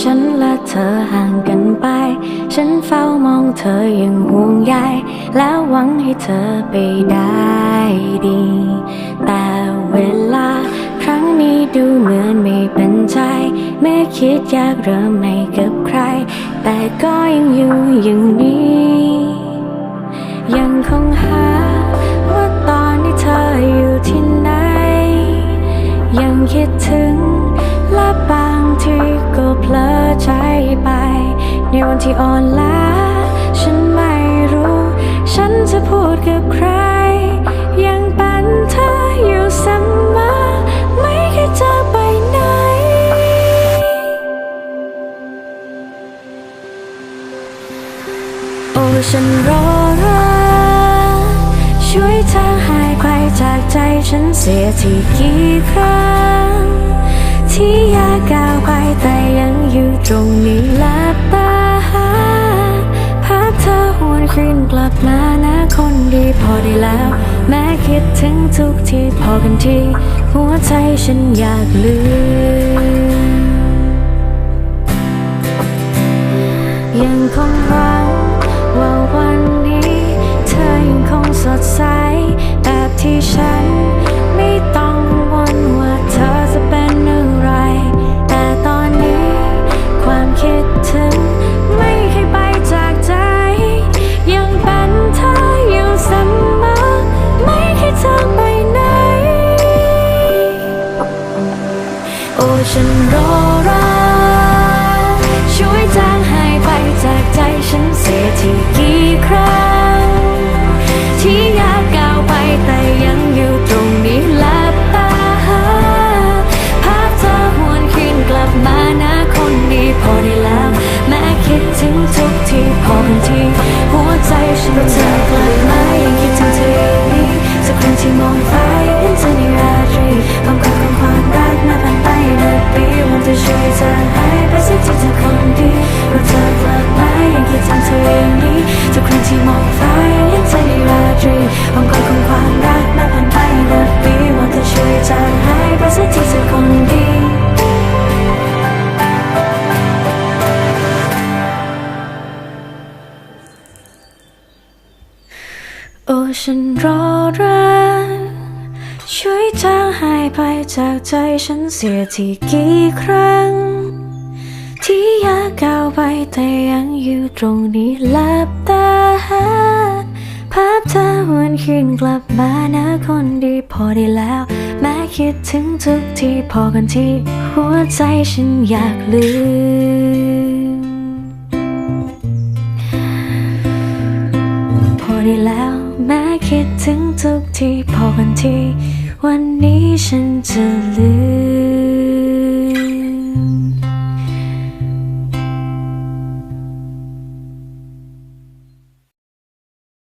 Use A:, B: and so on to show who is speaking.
A: ฉันและเธอห่างกันไป ฉันเฝ้ามองเธออย่างห่วงใย แล้วหวังให้เธอไปได้ดี แต่เวลาครั้งนี้ดูเหมือนไม่เป็นใจ เมื่อคิดอยากเริ่มใหม่กับใคร แต่ก็ยังอยู่อย่างนี้ ยังคงหาว่าตอนนี้เธออยู่ที่ไหน ยังคิดถึงและบางที เพลอใจไป ในวันที่อ่อนล้า ฉันไม่รู้ ฉันจะพูดกับใคร ยังเป็นเธออยู่เสมอไม่เคยจะไปไหน โอ้ฉันรอรักช่วยทางหายไปจากใจฉันเสียทีกี่ครั้ง ที่อยากก้าวไปแต่ยังอยู่ตรงนี้และตาหาภาพเธอหวนคืนกลับมานะคนดีพอได้แล้ว แม้คิดถึงทุกทีพอกันทีหัวใจฉันอยากลืม ฉันรอร โอ้ฉันรอรักช่วยจางหายไปจากใจฉันเสียทีกี่ครั้ง ที่อยากก้าวไปแต่ยังอยู่ตรงนี้หลับตาหาภาพเธอหวนคืนกลับมานะคนดีพอได้แล้ว แม้คิดถึงทุกทีพอกันที่ หัวใจฉันอยากลืม ถึงทุกที่พอกันที วันนี้ฉันจะลืม